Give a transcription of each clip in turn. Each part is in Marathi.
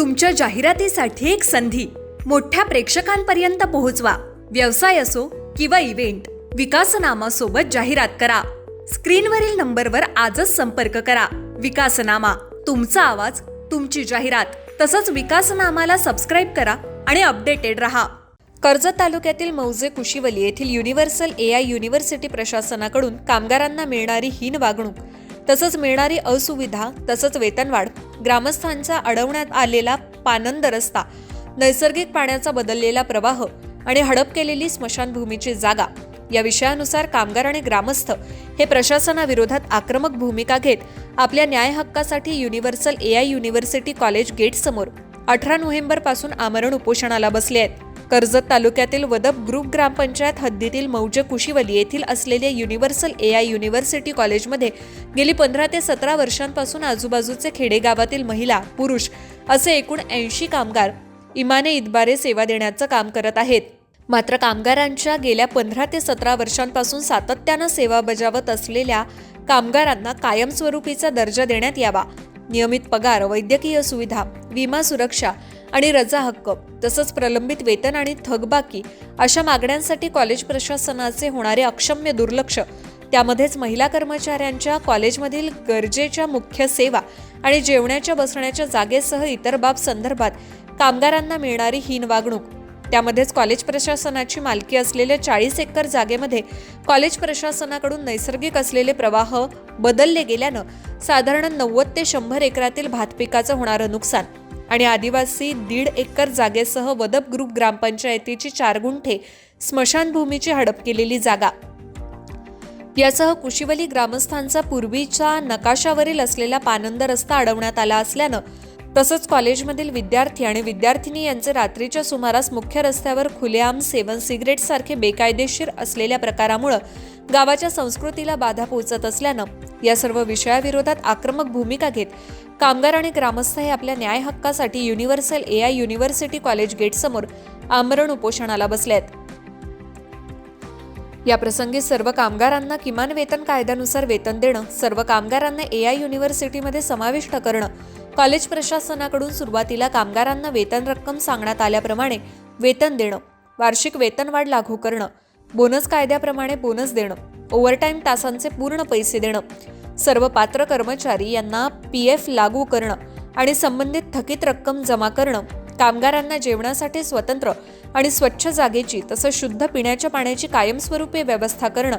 तुमच्या जाहिरातीसाठी एक संधी. मोठ्या प्रेक्षकांपर्यंत पोहोचवा. व्यवसाय असो किंवा इव्हेंट विकासनामा सोबत जाहिरात करा. स्क्रीनवरील नंबरवर आजच संपर्क करा. विकासनामा तुमचा आवाज तुमची जाहिरात तसंच विकासनामाला सबस्क्राईब करा आणि अपडेटेड रहा. कर्जत तालुक्यातील मौजे कुशिवली येथील युनिव्हर्सल ए आय युनिव्हर्सिटी प्रशासनाकडून कामगारांना मिळणारी हीन वागणूक तसंच मिळणारी असुविधा तसंच वेतनवाढ ग्रामस्थांचा अडवण्यात आलेला पानंद रस्ता नैसर्गिक पाण्याचा बदललेला प्रवाह आणि हडप केलेली स्मशानभूमीची जागा या विषयानुसार कामगार आणि ग्रामस्थ हे प्रशासनाविरोधात आक्रमक भूमिका घेत आपल्या न्याय हक्कासाठी universal A I university college gate समोर अठरा नोव्हेंबरपासून आमरण उपोषणाला बसले आहेत. कर्जत तालुक्यातील वदप ग्रुप ग्रामपंचायत हद्दीतील मौज कुशिवली येथील असलेल्या युनिव्हर्सल ए आय युनिव्हर्सिटी कॉलेजमध्ये गेली पंधरा ते सतरा वर्षांपासून आजूबाजूचे खेडेगावातील महिला पुरुष असे एकूण ऐंशी कामगार इमाने इतबारे सेवा देण्याचं काम करत आहेत. मात्र कामगारांच्या गेल्या पंधरा ते सतरा वर्षांपासून सातत्यानं सेवा बजावत असलेल्या कामगारांना कायमस्वरूपीचा दर्जा देण्यात यावा. नियमित पगार वैद्यकीय सुविधा विमा सुरक्षा आणि रजा हक्क तसंच प्रलंबित वेतन आणि थकबाकी अशा मागण्यांसाठी कॉलेज प्रशासनाचे होणारे अक्षम्य दुर्लक्ष त्यामध्येच महिला कर्मचाऱ्यांच्या कॉलेजमधील गरजेच्या मुख्य सेवा आणि जेवण्याच्या बसण्याच्या जागेसह इतर बाब संदर्भात कामगारांना मिळणारी हीन वागणूक त्यामध्येच कॉलेज प्रशासनाची मालकी असलेल्या चाळीस एकर जागेमध्ये कॉलेज प्रशासनाकडून नैसर्गिक असलेले प्रवाह बदलले गेल्यानं साधारण नव्वद ते शंभर एकरातील भात पिकाचं होणारं नुकसान आणि आदिवासी दीड एकर जागेसह वदप ग्रुप ग्रामपंचायतीची चार गुंठे स्मशानभूमीची हडप केलेली जागा. यासह कुशिवली ग्रामस्थांचा पूर्वीच्या नकाशावरील असलेला पानंद रस्ता अडवण्यात आला असल्यानं तसंच कॉलेजमधील विद्यार्थी आणि विद्यार्थिनी यांचे रात्रीच्या सुमारास मुख्य रस्त्यावर खुलेआम सेवन सिगरेट सारखे बेकायदेशीर असलेल्या प्रकारामुळं गावाच्या संस्कृतीला बाधा पोहोचत असल्यानं या सर्व विषयाविरोधात आक्रमक भूमिका घेत कामगार आणि ग्रामस्थ हे आपल्या न्याय हक्कासाठी universal A I university college गेटसमोर आमरण उपोषणाला बसले आहेत या प्रसंगी सर्व कामगारांना किमान वेतन कायद्यानुसार वेतन देणं सर्व कामगारांना ए आय युनिव्हर्सिटीमध्ये समाविष्ट करणं कॉलेज प्रशासनाकडून सुरुवातीला कामगारांना वेतन रक्कम सांगण्यात आल्याप्रमाणे वेतन देणं वार्षिक वेतनवाढ लागू करणं बोनस कायद्याप्रमाणे बोनस देणं ओव्हरटाईम तासांचे पूर्ण पैसे देणं सर्व पात्र कर्मचारी यांना पी एफ लागू करणं आणि संबंधित थकीत रक्कम जमा करणं कामगारांना जेवणासाठी स्वतंत्र आणि स्वच्छ जागेची तसंच शुद्ध पिण्याच्या पाण्याची कायमस्वरूपी व्यवस्था करणं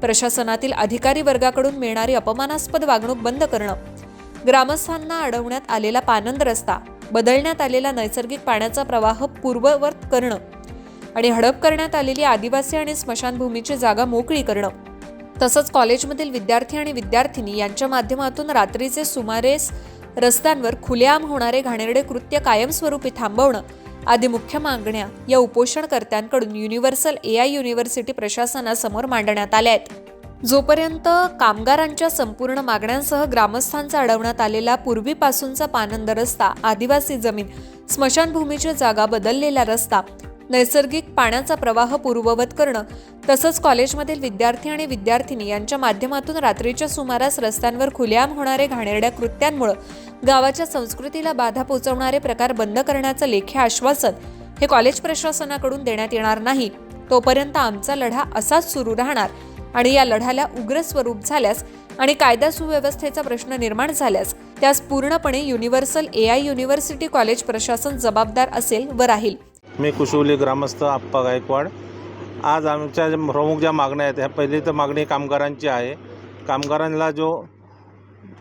प्रशासनातील अधिकारी वर्गाकडून मिळणारी अपमानास्पद वागणूक बंद करणं ग्रामस्थांना अडवण्यात आलेला पानंद रस्ता बदलण्यात आलेला नैसर्गिक पाण्याचा प्रवाह पूर्ववत करणं आणि हडप करण्यात आलेली आदिवासी आणि स्मशानभूमीची जागा मोकळी करणं. तसंच कॉलेजमधील विद्यार्थी आणि विद्यार्थिनी यांच्या माध्यमातून रात्रीचे सुमारेस रस्त्यांवर खुलेआम होणारे घाणेरडे कृत्य कायमस्वरूपी थांबवणं आदी मुख्य मागण्या या उपोषणकर्त्यांकडून युनिव्हर्सल ए आय युनिव्हर्सिटी प्रशासनासमोर मांडण्यात आल्या आहेत. जोपर्यंत कामगारांच्या संपूर्ण मागण्यांसह ग्रामस्थांचा अडवण्यात आलेला पूर्वीपासूनचा पानंद रस्ता आदिवासी जमीन स्मशानभूमीची जागा बदललेला रस्ता नैसर्गिक पाण्याचा प्रवाह पूर्ववत करणं तसंच कॉलेजमधील विद्यार्थी आणि विद्यार्थिनी यांच्या माध्यमातून रात्रीच्या सुमारास रस्त्यांवर खुलेआम होणारे घाणेरड्या कृत्यांमुळे गावाच्या संस्कृतीला बाधा पोहोचवणारे प्रकार बंद करण्याचं लेखी आश्वासन हे कॉलेज प्रशासनाकडून देण्यात येणार नाही. तोपर्यंत आमचा लढा असाच सुरू राहणार. आणि या लढ्याला उग्र स्वरूप झाल्यास आणि कायदा सुव्यवस्थेचा प्रश्न निर्माण झाल्यास त्यास पूर्णपणे universal A I university college प्रशासन जबाबदार असेल व राहील. मी कुशवली ग्रामस्थ आप्पा गायकवाड. आज आमच्या प्रमुख ज्या मागण्या आहेत ह्या पहिली तर मागणी कामगारांची आहे. कामगारांना जो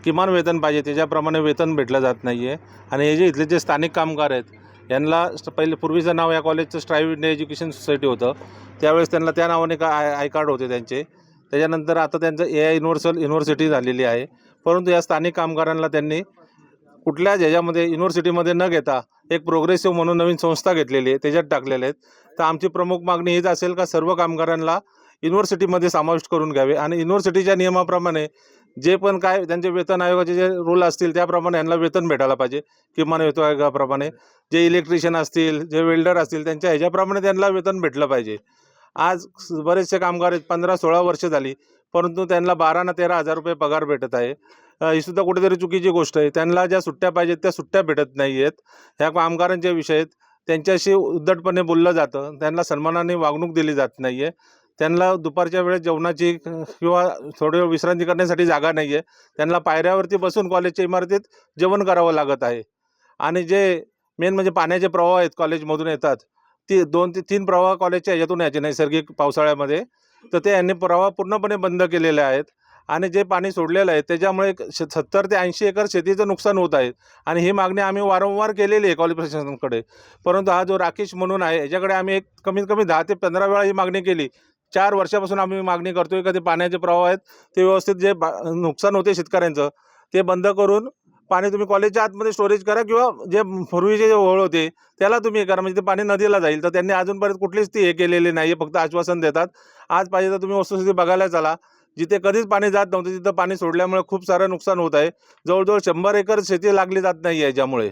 किमान वेतन पाहिजे त्याच्याप्रमाणे वेतन भेटलं जात नाही आहे आणि हे जे इथले जे स्थानिक कामगार आहेत यांना पहिले पूर्वीचं नाव या कॉलेजचं स्ट्राईव्ह इंडिया एज्युकेशन सोसायटी होतं. त्यावेळेस त्यांना त्या नावाने का आय आय कार्ड होते त्यांचे. त्याच्यानंतर आता त्यांचं ए आय युनिव्हर्सल युनिव्हर्सिटी झालेली आहे. परंतु या स्थानिक कामगारांना त्यांनी कुठल्याच ह्याच्यामध्ये युनिव्हर्सिटीमध्ये न घेता एक प्रोग्रेसिव्ह म्हणून नवीन संस्था घेतलेली आहे त्याच्यात टाकलेले आहेत. तर आमची प्रमुख मागणी हीच असेल का सर्व कामगारांना युनिव्हर्सिटीमध्ये समाविष्ट करून घ्यावे? आणि युनिव्हर्सिटीच्या नियमाप्रमाणे जे पण काय त्यांचे वेतन आयोगाचे जे रूल असतील त्याप्रमाणे यांना वेतन भेटायला पाहिजे. किमान वेतन आयोगाप्रमाणे. जे इलेक्ट्रिशियन असतील जे वेल्डर असतील त्यांच्या ह्याच्याप्रमाणे त्यांना वेतन भेटलं पाहिजे. आज बरेचसे कामगार आहेत पंधरा सोळा वर्ष झाली परंतु त्यांना बारा ना तेरा हजार रुपये पगार भेटत आहे. ही सुद्धा कुठेतरी चुकीची गोष्ट आहे. त्यांना ज्या सुट्ट्या पाहिजेत त्या सुट्ट्या भेटत नाही आहेत ह्या कामगारांचे विषय आहेत त्यांच्याशी उद्धटपणे बोललं जातं. त्यांना सन्मानाने वागणूक दिली जात नाही आहे त्यांना दुपारच्या वेळेस जेवणाची किंवा थोडी विश्रांती करण्यासाठी जागा नाही आहे त्यांना पायऱ्यावरती बसून कॉलेजच्या इमारतीत जेवण करावं लागत आहे. आणि जे मेन म्हणजे पाण्याचे प्रवाह आहेत कॉलेजमधून येतात. ती दोन ते तीन प्रवाह कॉलेजच्या याच्यातून यायचे नैसर्गिक पावसाळ्यामध्ये. तर ते यांनी प्रवाह पूर्णपणे बंद केलेले आहेत. आणि जे पाणी सोडलेलं आहे त्याच्यामुळे श- सत्तर ते ऐंशी एकर शेतीचं नुकसान होत आहे. आणि ही मागणी आम्ही वारंवार केलेली आहे कॉलेज प्रशासनाकडे. परंतु हा जो राकेश म्हणून आहे याच्याकडे आम्ही एक कमीत कमी दहा ते पंधरा वेळा ही मागणी केली. चार वर्षापासून आम्ही मागणी करतोय का ते पाण्याचे प्रवाह आहेत ते व्यवस्थित जे बा नुकसान होते शेतकऱ्यांचं ते बंद करून पाणी तुम्ही कॉलेजच्या आतमध्ये स्टोरेज करा किंवा जे पूर्वीचे जे ओळ होते त्याला तुम्ही हे करा. म्हणजे ते पाणी नदीला जाईल. तर त्यांनी अजूनपर्यंत कुठलीच ती हे केलेली नाही आहे फक्त आश्वासन देतात. आज पाहिजे तर तुम्ही वस्तुस्थिती बघायला चला. जिथे कधीच पाणी जात नव्हतं तिथं पाणी सोडल्यामुळे खूप सारं नुकसान होत आहे. जवळजवळ शंभर एकर शेती लागली जात नाही आहे ज्यामुळे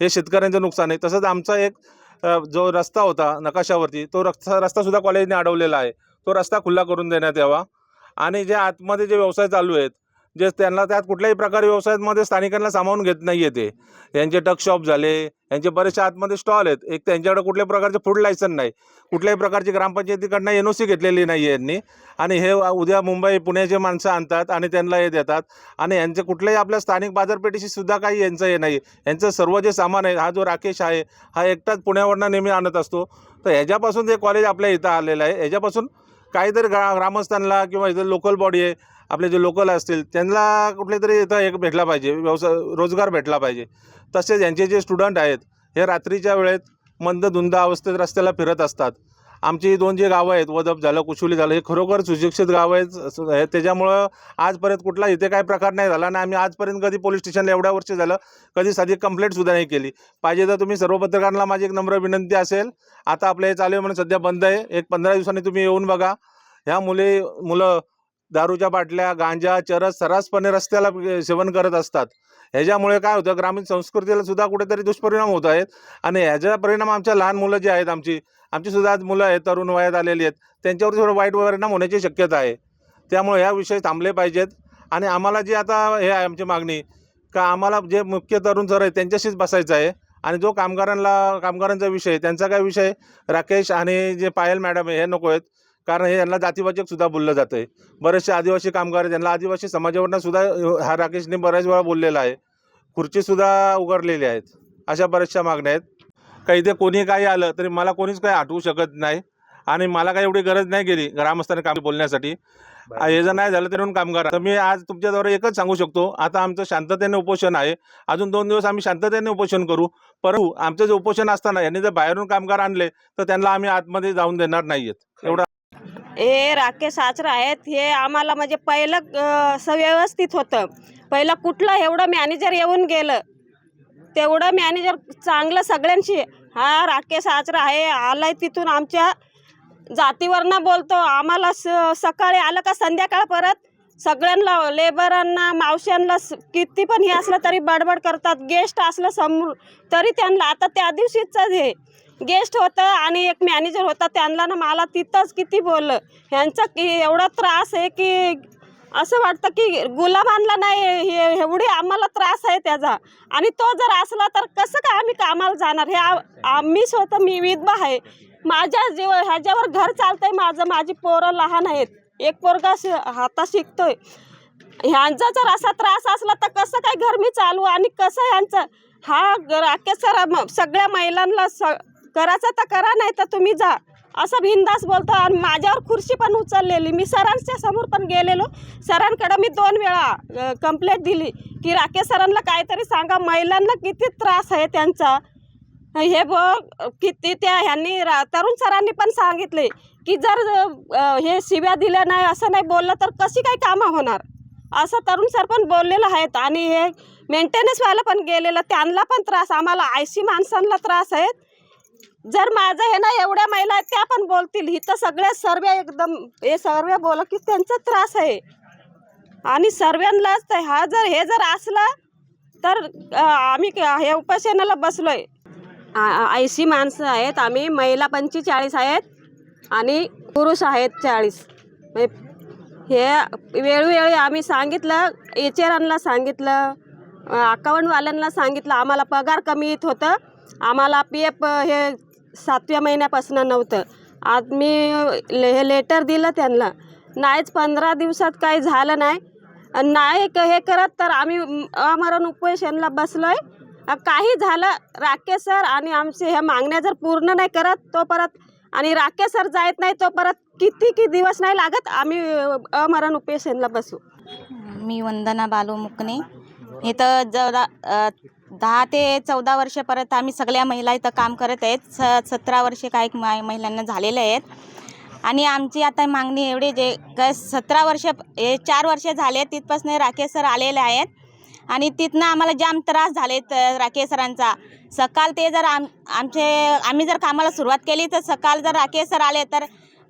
हे शेतकऱ्यांचं नुकसान आहे. तसंच आमचा एक जो रस्ता होता नकाशावरती तो रस्ता रस्तासुद्धा कॉलेजने अडवलेला आहे. तो रस्ता खुला करून देण्यात यावा. आणि जे आतमध्ये जे व्यवसाय चालू आहेत जे त्यांना त्यात कुठल्याही प्रकारे व्यवसायामध्ये स्थानिकांना सामावून घेत नाही आहे ते. यांचे टक शॉप झाले यांचे बरेचसे आतमध्ये स्टॉल आहेत. एक त्यांच्याकडे कुठल्याही प्रकारचे फूड लायसन नाही. कुठल्याही प्रकारची ग्रामपंचायतीकडनं एन ओ सी घेतलेली नाही आहे यांनी. आणि हे उद्या मुंबई पुण्याचे माणसं आणतात आणि त्यांना हे देतात. आणि यांचे कुठल्याही आपल्या स्थानिक बाजारपेठेशी सुद्धा काही यांचं हे नाही. यांचं सर्व जे सामान आहे हा जो राकेश आहे हा एकटाच पुण्यावरनं नेहमी आणत असतो. तर ह्याच्यापासून जे कॉलेज आपल्या इथं आलेलं आहे ह्याच्यापासून काहीतरी ग्रा ग्रामस्थांना किंवा इथं लोकल बॉडी आहे आपले जे लोकल असतील त्यांना कुठले तरी इथं एक भेटला पाहिजे व्यवसाय रोजगार भेटला पाहिजे. तसेच यांचे जे स्टुडंट आहेत हे रात्रीच्या वेळेत मंद धुंद अवस्थेत रस्त्याला फिरत असतात. आमची दोन जे गावं आहेत वदप झालं कुशुली झालं हे खरोखर सुशिक्षित गावं आहेत स- आहेत. त्याच्यामुळं आजपर्यंत कुठला इथे काही प्रकार नाही झाला आणि आम्ही आजपर्यंत कधी पोलीस स्टेशनला एवढ्या वर्ष झालं कधी साधी कंप्लेंटसुद्धा नाही केली. पाहिजे तर तुम्ही सर्व पत्रकारांना माझी एक नम्र विनंती असेल आता आपलं हे चालू आहे म्हणून सध्या बंद आहे. एक पंधरा दिवसांनी तुम्ही येऊन बघा. ह्या मुले मुलं दारूच्या बाटल्या गांजा चरस सर्रासपणे रस्त्याला सेवन करत असतात. ह्याच्यामुळे काय होतं ग्रामीण संस्कृतीला सुद्धा कुठेतरी दुष्परिणाम होत आहेत. आणि ह्याचा परिणाम आमच्या लहान मुलं जी आहेत आमची आमची सुद्धा आज मुलं आहेत तरुण वयात आलेली आहेत त्यांच्यावर थोडं वाईट परिणाम होण्याची शक्यता आहे. त्यामुळे ह्या विषय थांबले पाहिजेत. आणि आम्हाला जी आता हे आहे आमची मागणी का आम्हाला जे मुख्य तरुण सर आहेत त्यांच्याशीच बसायचं आहे. आणि जो कामगारांना कामगारांचा विषय आहे, त्यांचा काय विषय? राकेश आणि जे पायल मॅडम आहे हे नको आहेत. कारण हे यांना जातीवाचक सुद्धा बोललं जातं आहे बरेचसे आदिवासी कामगार आहेत त्यांना आदिवासी समाजावरनं सुद्धा हा राकेशने बऱ्याच वेळा बोललेला आहे. खुर्चीसुद्धा उगारलेली आहेत अशा बऱ्याचशा मागण्या आहेत. काही इथे कोणी काही आलं तरी मला कोणीच काही आठवू शकत नाही आणि मला काही एवढी गरज नाही गेली ग्रामस्थांनी काम बोलण्यासाठी. हे जर नाही झालं तरी म्हणून कामगार तर मी आज तुमच्याद्वारे एकच सांगू शकतो आता आमचं शांततेने उपोषण आहे. अजून दोन दिवस आम्ही शांततेने उपोषण करू. परंतु आमचं जे उपोषण असताना यांनी जर बाहेरून कामगार आणले तर त्यांना आम्ही आतमध्ये जाऊन देणार नाही आहेत एवढं हे राकेश आचरा आहेत. हे आम्हाला म्हणजे पहिलं सव्यवस्थित होतं. पहिलं कुठलं एवढं मॅनेजर येऊन गेलं. तेवढं मॅनेजर चांगलं सगळ्यांशी हा राकेश आचरा आहे आलाय तिथून आमच्या जातीवरनं बोलतो. आम्हाला स सकाळी आलं का संध्याकाळ परत? सगळ्यांना लेबरांना मावश्यांना किती पण हे असलं तरी बडबड करतात. गेस्ट असलं समोर तरी त्यांना. आता त्या दिवशीच हे. गेस्ट होतं आणि एक मॅनेजर होता त्यांना ना मला तिथंच किती बोललं. ह्यांचा की एवढा त्रास आहे की असं वाटतं की गुलाबांना नाही हे एवढी आम्हाला त्रास आहे त्याचा. आणि तो जर असला तर कसं काय आम्ही कामाला जाणार? हे आम्ही स्वतः मी विधवा आहे. माझ्या जीव ह्याच्यावर घर चालतंय माझं माझी पोरं लहान आहेत. एक पोरगा श- हाता शिकतोय. ह्यांचा जर असा त्रास असला तर कसं काय घर मी चालू आणि कसं ह्यांचं? हा राकेश सर सगळ्या महिलांना स करायचं तर करा नाही तर तुम्ही जा. असं बिंदास बोलतो आणि माझ्यावर खुर्ची पण उचललेली. मी सरांच्या समोर पण गेलेलो. सरांकडं मी दोन वेळा कंप्लेंट दिली की राकेश सरांना काहीतरी सांगा. महिलांना किती त्रास आहे त्यांचा. हे बघ किती त्या ह्यांनी रा- तरुण सरांनी पण सांगितले की जर हे शिव्या दिल्या नाही असं नाही बोललं तर कशी काही कामं होणार? असं तरुण सर पण बोललेलं आहेत आणि हे मेंटेनन्सवाला पण गेलेलं. त्यांना पण त्रास आम्हाला आयसी माणसांना त्रास आहेत. जर माझं हे ना एवढ्या महिला आहेत त्या पण बोलतील. इथं सगळ्या सर्व एकदम हे सर्व बोला की त्यांचा त्रास आहे. आणि सर्वांनाच तर हा जर हे जर असलं तर अ, आम्ही क- हे उपासनाला बसलोय. ऐंशी माणसं आहेत आम्ही महिला पंचेचाळीस आहेत आणि पुरुष आहेत चाळीस. म्हणजे हे वेळोवेळी आम्ही सांगितलं एचेरांना सांगितलं अकाउंटवाल्यांना सांगितलं आम्हाला पगार कमी येत होतं. आम्हाला पी एफ हे सातव्या महिन्यापासून नव्हतं. आज मी ले हे लेटर दिलं त्यांना. नाहीच पंधरा दिवसात काही झालं नाही. नाही क- हे करत तर आम्ही अमरण उपोषणला बसलो आहे काही झालं राकेश सर आणि आमचे ह्या मागण्या जर पूर्ण नाही करत तो परत आणि राकेश सर जायत नाही तो परत किती की दिवस नाही लागत आम्ही अमरण उपोषणला बसू. मी वंदना बालू मुकणे. इथं तर अ, दहा ते चौदा वर्षापर्यंत आम्ही सगळ्या महिला इथं काम करत आहेत. स सतरा वर्षे काही मा महिलांना झालेले आहेत. आणि आमची आता मागणी एवढी जे काय सतरा वर्ष हे चार वर्ष झाले तिथपासून राकेश सर आलेले आहेत. आणि तिथनं आम्हाला जाम त्रास झाले राकेश सरांचा. सकाळ ते जर आम आमचे आम्ही जर कामाला सुरुवात केली तर सकाळ जर राकेश सर आले तर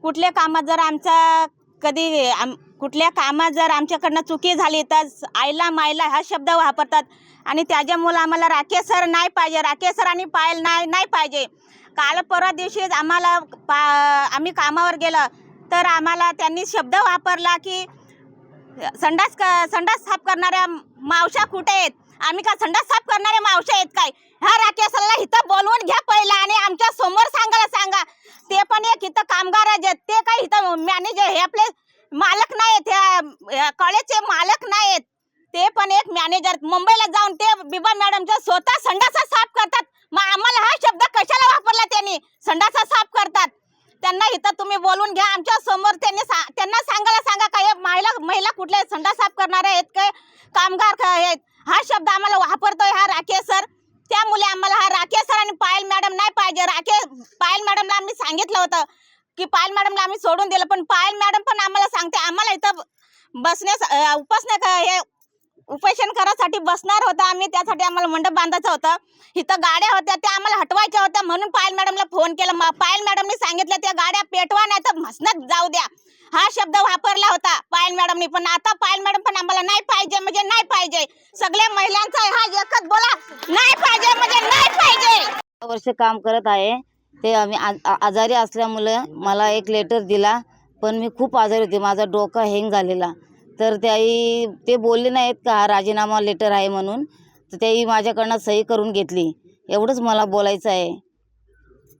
कुठल्या कामात जर आमचा कधी आम कुठल्या कामात जर आमच्याकडनं चुकी झाली तर आईला मायला हा शब्द वापरतात. आणि त्याच्यामुळं आम्हाला राकेश सर नाही पाहिजे राकेश सर आणि पायल नाही नाही पाहिजे. काल परवा दिवशीच आम्हाला पा आम्ही कामावर गेलं तर आम्हाला त्यांनी शब्द वापरला की संडास क संडास साफ करणाऱ्या मावशा कुठे आहेत? आम्ही का संडा साफ करणारे मावशे आहेत काय? ह्या राकेशला इथं बोलवून घ्या पहिला आणि आमच्यासमोर सांगायला सांगा. ते पण एक इथं कामगार आहेत ते काय इथं मॅनेजर हे आपले मालक नाहीत ह्या कॉलेजचे मालक नाहीत. ते पण एक मॅनेजर मुंबईला जाऊन ते बिबा मॅडमच्या स्वतः संडासा साफ करतात. मग आम्हाला हा शब्द कशाला वापरला त्यांनी? संडासा साफ करतात. त्यांना इथं तुम्ही बोलून घ्या. आमच्यासमोर त्यांनी सा- त्यांना सांगायला सांगा काय महिला महिला कुठल्या संडा साफ करणारे आहेत काय? कामगार आहेत? हा शब्द आम्हाला वापरतोय हा राकेश सर. त्यामुळे आम्हाला हा राकेश सर आणि पायल मॅडम नाही पाहिजे. राकेश पायल मॅडमला आम्ही सांगितलं होतं की पायल मॅडमला आम्ही सोडून दिलं पण पायल मॅडम पण आम्हाला सांगते आम्हाला इथं बसण्यास उपासण्या उपासना क- हे उपोषण करायसाठी बसणार होता आम्ही त्यासाठी आम्हाला मंडप बांधायचं होतं. इथं गाड्या होत्या त्या आम्हाला हटवायच्या होत्या म्हणून पायल मॅडमला फोन केला. पायल मॅडमने सांगितलं त्या गाड्या पेटवा नाही तर म्हसनत जाऊ द्या. हा शब्द वापरला होता पायल मॅडमनी पण आता पायल मॅडम नाही पाहिजे म्हणजे नाही पाहिजे. सगळ्या महिलांचा हा एकच बोला. नाही पाहिजे म्हणजे नाही पाहिजे. वर्ष काम करत आहे. ते आम्ही आजारी असल्यामुळे मला एक लेटर दिला. पण मी खूप आजारी होते. माझा डोका हँग झालेला. तर त्याही ते बोलले नाहीत का हा राजीनामा लेटर आहे म्हणून. तर त्याही माझ्याकडनं सही करून घेतली. एवढंच मला बोलायचं आहे.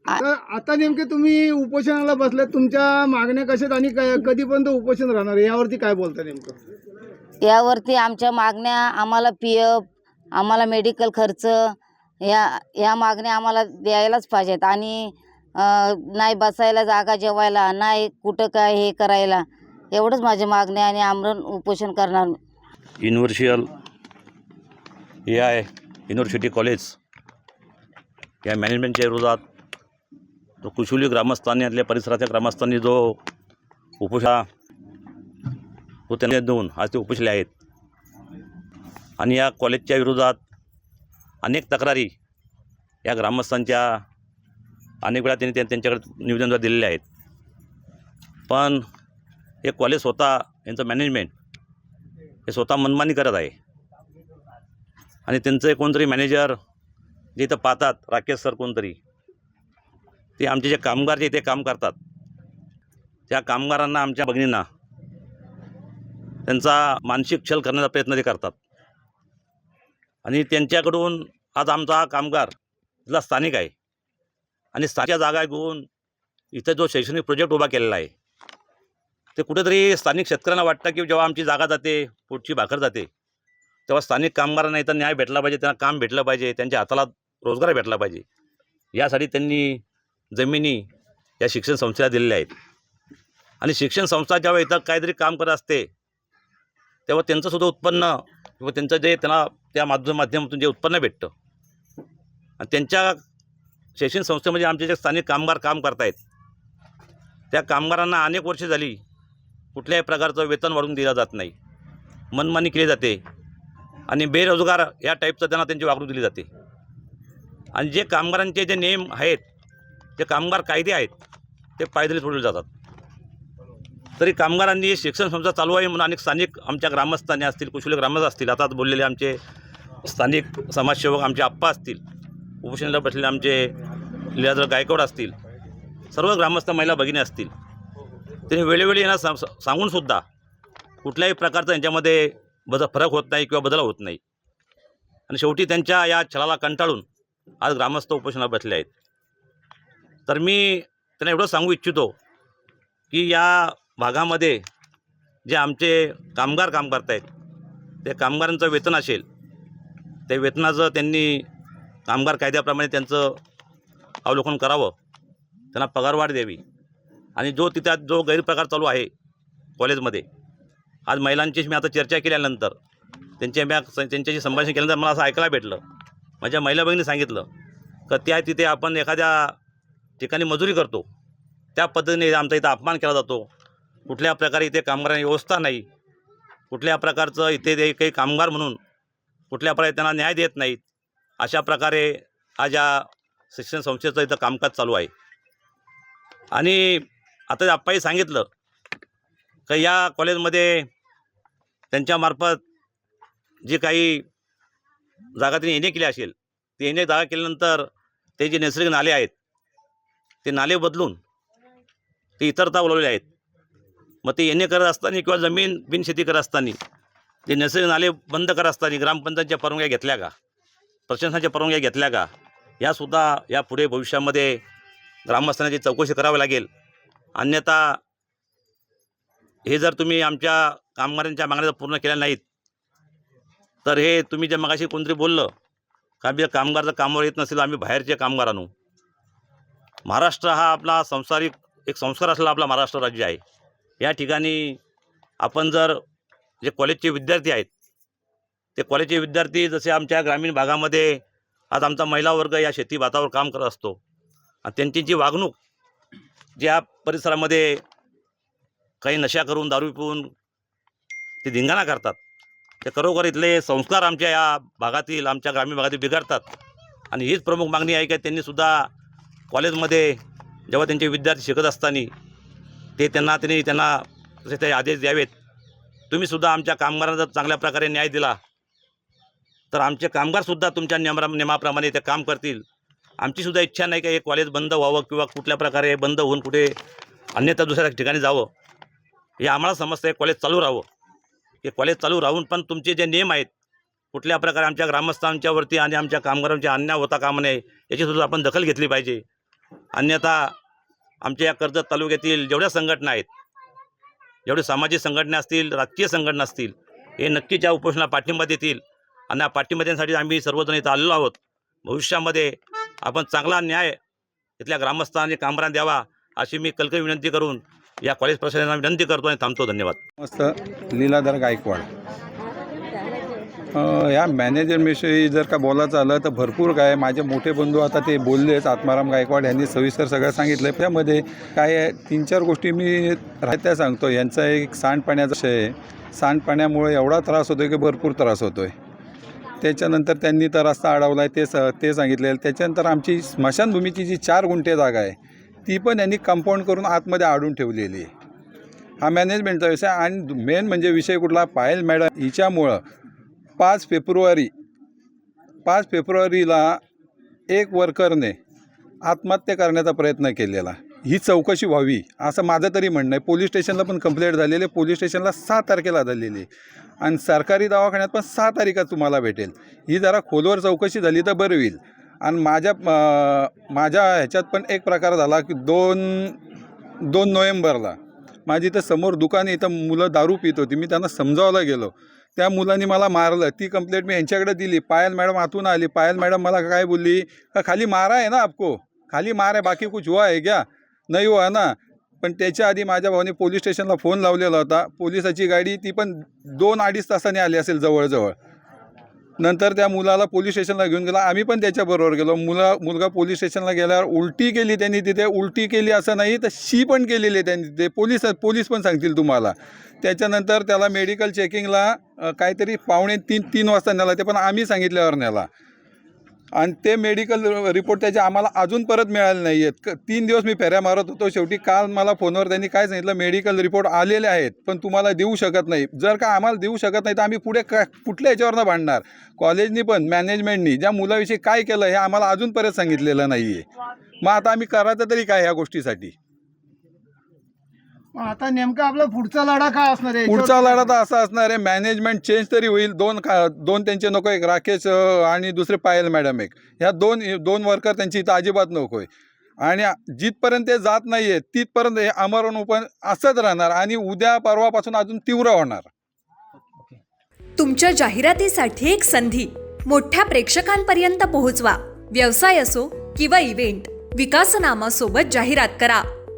आता नेमके तुम्ही उपोषणाला बसले तुमच्या मागण्या कशा आहेत आणि कधीपर्यंत उपोषण राहणार यावरती काय बोलता नेमकं? यावरती आमच्या मागण्या आम्हाला पी एफ आम्हाला मेडिकल खर्च या या मागण्या आम्हाला द्यायलाच पाहिजेत. आणि नाही बसायला जागा जेवायला नाही कुठं काय हे करायला एवढंच माझ्या मागण्या आणि आमरण उपोषण करणार. युनिव्हर्सियल हे आहे युनिव्हर्सिटी कॉलेज या मॅनेजमेंटच्या विरोधात तो कुशुली ग्रामस्थांनी आतल्या परिसराच्या ग्रामस्थांनी जो उपोषा तो त्यांनी दोन आज ते उपोषले आहेत. आणि या कॉलेजच्या विरोधात अनेक तक्रारी या ग्रामस्थांच्या अनेक वेळा त्यांनी त्यांच्याकडे निवेदनद्वारे दिलेले आहेत. पण हे कॉलेज स्वतः यांचं मॅनेजमेंट हे स्वतः मनमानी करत आहे. आणि त्यांचं कोणतरी मॅनेजर जे इथं पाहतात राकेश सर कोणतरी ते आमचे जे कामगार जे इथे काम करतात त्या कामगारांना आमच्या भगिनींना त्यांचा मानसिक छल करण्याचा प्रयत्न ते करतात. आणि त्यांच्याकडून आज आमचा हा कामगार इथला स्थानिक आहे. आणि स्थानिक जागा घेऊन इथं जो शैक्षणिक प्रोजेक्ट उभा केलेला आहे ते कुठेतरी स्थानिक शेतकऱ्यांना वाटतं की जेव्हा आमची जागा जाते पोटची भाकर जाते तेव्हा स्थानिक कामगारांना इथं न्याय भेटला पाहिजे त्यांना काम भेटलं पाहिजे त्यांच्या हाताला रोजगार भेटला पाहिजे. यासाठी त्यांनी जमिनी या शिक्षण संस्थेला दिलेल्या आहेत. आणि शिक्षण संस्था जेव्हा इथं काहीतरी काम करत असते तेव्हा त्यांचं सुद्धा उत्पन्न किंवा त्यांचं जे त्यांना त्या माध्यम माध्यमातून जे उत्पन्न भेटतं. आणि त्यांच्या शैक्षणिक संस्थेमध्ये म्हणजे आमचे जे स्थानिक कामगार काम करतायत. त्या कामगारांना अनेक वर्षे झाली कुठल्याही प्रकारचं वेतन वाढवून दिलं जात नाही. मनमानी केली जाते. आणि बेरोजगार या टाईपचं त्यांना त्यांची वागणूक दिली जाते. आणि जे कामगारांचे जे नियम आहेत जे कामगार कायदे आहेत ते पायदळी सोडले जातात. तरी कामगारांनी शिक्षण संस्था चालू आहे म्हणून अनेक स्थानिक आमच्या ग्रामस्थांनी असतील कुशले ग्रामस्थ असतील आता बोललेले आमचे स्थानिक समाजसेवक आमचे आप्पा असतील उपोषणाला बसलेले आमचे लिहाजर गायकवाड असतील सर्व ग्रामस्थ महिला भगिनी असतील त्यांनी वेळोवेळी यांना सा सांगूनसुद्धा कुठल्याही प्रकारचा यांच्यामध्ये बदल फरक होत नाही किंवा बदल होत नाही. आणि शेवटी त्यांच्या या छळाला कंटाळून आज ग्रामस्थ उपोषणाला बसले आहेत. तर मी त्यांना एवढं सांगू इच्छितो की या भागामध्ये जे आमचे कामगार काम करत आहेत ते कामगारांचं वेतन असेल ते वेतनाचं त्यांनी कामगार कायद्याप्रमाणे त्यांचं अवलोकन करावं त्यांना पगारवाढ द्यावी. आणि जो तिथ्यात जो गैरप्रकार चालू आहे कॉलेजमध्ये आज महिलांची मी आता चर्चा केल्यानंतर त्यांच्या म्या त्यांच्याशी संभाषण केल्यानंतर मला असं ऐकायला भेटलं. माझ्या महिला बहिणी सांगितलं का त्या तिथे आपण एखाद्या ठिकाणी मजुरी करतो त्या पद्धतीने आमचा इथं अपमान केला जातो कुठल्या प्रकारे इथे कामगारांची व्यवस्था नाही कुठल्या प्रकारचं इथे ते काही कामगार म्हणून कुठल्या प्रकारे त्यांना न्याय देत नाहीत अशा प्रकारे आज या शिक्षण संस्थेचं इथं कामकाज चालू आहे. आणि आता आप्पाही सांगितलं का या कॉलेजमध्ये त्यांच्यामार्फत जी काही जागा त्यांनी येणे केली असेल ती येणे जागा केल्यानंतर ते जे नैसर्गिक नाले आहेत ते नाले बदलून ते इतरता बोलवले आहेत. मग ते येणे करत असताना किंवा जमीन बिनशेती करत असताना ते नैसर्गिक नाले बंद करत असताना ग्रामपंचायतच्या परवानग्या घेतल्या का? प्रशासनाच्या परवानग्या घेतल्या का? यासुद्धा या पुढे भविष्यामध्ये ग्रामस्थांची चौकशी करावी लागेल. अन्यथा हे जर तुम्ही आमच्या कामगारांच्या मागण्या जर पूर्ण केल्या नाहीत तर हे तुम्ही जे मगाशी कोणतरी बोललं का आम्ही कामगार जर कामावर येत नसेल आम्ही बाहेरचे कामगार आणू. महाराष्ट्र हा आपला संसारिक एक संस्कार असलेला आपला महाराष्ट्र राज्य आहे. या ठिकाणी आपण जर जे कॉलेजचे विद्यार्थी आहेत ते कॉलेजचे विद्यार्थी जसे आमच्या ग्रामीण भागामध्ये आज आमचा महिला वर्ग या शेती भातावर काम करत असतो आणि त्यांची जी वागणूक ज्या परिसरामध्ये काही नशा करून दारू पिऊन ते धिंगाणा करतात ते खरोखर इथले संस्कार आमच्या या भागातील आमच्या ग्रामीण भागातील बिघडतात. आणि हीच प्रमुख मागणी आहे की त्यांनीसुद्धा कॉलेजमध्ये जेव्हा त्यांचे विद्यार्थी शिकत असताना ते त्यांना त्यांनी त्यांना तसे ते आदेश द्यावेत. तुम्हीसुद्धा आमच्या कामगारांना जर चांगल्या प्रकारे न्याय दिला तर आमचे कामगारसुद्धा तुमच्या नियमा नियमाप्रमाणे ते काम करतील. आमचीसुद्धा इच्छा नाही का हे कॉलेज बंद व्हावं किंवा कुठल्या प्रकारे बंद होऊन कुठे अन्यथा दुसऱ्या ठिकाणी जावं. हे आम्हाला समजतं आहे कॉलेज चालू राहावं. हे कॉलेज चालू राहून पण तुमचे जे नियम आहेत कुठल्या प्रकारे आमच्या ग्रामस्थांच्यावरती आणि आमच्या कामगारांच्या अन्याय होता कामा नये याचीसुद्धा आपण दखल घेतली पाहिजे. अन्यथा आमच्या या कर्जत तालुक्यातील जेवढ्या संघटना आहेत जेवढे सामाजिक संघटना असतील राजकीय संघटना असतील हे नक्कीच या उपोषणाला पाठिंबा देतील. आणि या पाठिंबा देण्यासाठी आम्ही सर्वजण इथं आलेलो आहोत. भविष्यामध्ये आपण चांगला न्याय इथल्या ग्रामस्थांनी कामरान द्यावा अशी मी कलकल विनंती करून या कॉलेज प्रशासनाला विनंती करतो आणि थांबतो. धन्यवाद. मस्त लीलाधर गायकवाड. अ, या मॅनेजरविषयी जर का बोलायचं आलं तर भरपूर काय माझे मोठे बंधू आता ते बोललेच आत्माराम गायकवाड यांनी सविस्तर सगळं सांगितलं त्यामध्ये काय तीन चार गोष्टी मी राहत्या सांगतो यांचा एक सांडपाण्याचा विषय आहे. सांडपाण्यामुळे एवढा त्रास होतो की भरपूर त्रास होतो आहे त्याच्यानंतर त्यांनी तर रस्ता अडवला आहे ते स ते सांगितले. त्याच्यानंतर आमची स्मशानभूमीची जी चार गुंठे जागा आहे ती पण यांनी कंपाऊंड करून आतमध्ये आडून ठेवलेली आहे. हा मॅनेजमेंटचा विषय आणि मेन म्हणजे विषय कुठला? पायल मॅडम हिच्यामुळं पाच फेब्रुवारी पाच फेब्रुवारीला एक वर्करने आत्महत्या करण्याचा प्रयत्न केलेला. ही चौकशी व्हावी असं माझं तरी म्हणणं आहे. पोलीस स्टेशनला पण कंप्लेंट झालेली आहे. पोलीस स्टेशनला सहा तारखेला झालेली आहे. आणि सरकारी दवाखान्यात पण सहा तारीखात तुम्हाला भेटेल. ही जरा खोलवर चौकशी झाली तर बरं होईल. आणि माझ्या माझ्या ह्याच्यात पण एक प्रकार झाला की दोन दोन नोव्हेंबरला माझी इथं समोर दुकान इथं मुलं दारू पित होती. मी त्यांना समजावायला गेलो. त्या मुलांनी मला मारलं. ती कंप्लेंट मी यांच्याकडे दिली. पायल मॅडम आतून आली. पायल मॅडम मला काय बोलली? का खाली मारा आहे ना आपको. खाली मार आहे. बाकी कुछ हुआ है क्या? नाही हुआ ना? पण त्याच्या आधी माझ्या भावाने पोलीस स्टेशनला फोन लावलेला होता. पोलिसाची गाडी ती पण दोन अडीच तासांनी आली असेल जवळजवळ. नंतर त्या मुलाला पोलीस स्टेशनला घेऊन गेला. आम्ही पण त्याच्याबरोबर गेलो. मुला मुलगा पोलीस स्टेशनला गेल्यावर उलटी केली त्यांनी तिथे. उलटी केली असं नाही तर शी पण केलेली आहे त्यांनी तिथे. पोलीस पोलीस पण सांगतील तुम्हाला. त्याच्यानंतर त्याला मेडिकल चेकिंगला काहीतरी पावणे तीन तीन वाजता नेला. ते पण आम्ही सांगितल्यावर नेला. आणि ते मेडिकल रिपोर्ट त्याचे आम्हाला अजून परत मिळाले नाही आहेत क तीन दिवस मी फेऱ्या मारत होतो. शेवटी काल मला फोनवर त्यांनी काय सांगितलं मेडिकल रिपोर्ट आलेले आहेत पण तुम्हाला देऊ शकत नाही. जर का आम्हाला देऊ शकत नाही तर आम्ही पुढे का कुठल्या याच्यावरनं भांडणार? कॉलेजनी पण मॅनेजमेंटनी ज्या मुलाविषयी काय केलं हे आम्हाला अजून परत सांगितलेलं नाही आहे मग आता आम्ही करायचं तरी काय ह्या गोष्टीसाठी? आता नेमका आपला पुढचा लढा काय असणार आहे? पुढचा लढा तर असा असणार आहे मॅनेजमेंट चेंज तरी होईल. दोन का दोन त्यांचे नको एक राकेश आणि दुसरे पायल मॅडम एक. ह्या दोन दोन वर्कर त्यांची इथं अजिबात नको आहे. आणि जिथपर्यंत ते जात नाही आहे तिथपर्यंत हे आमरण उपोषण असंच राहणार आणि उद्या परवापासून अजून तीव्र होणार. तुमच्या जाहिरातीसाठी एक संधी. मोठ्या प्रेक्षकांपर्यंत पोहोचवा. व्यवसाय असो किंवा इव्हेंट विकासनामा सोबत जाहिरात करा.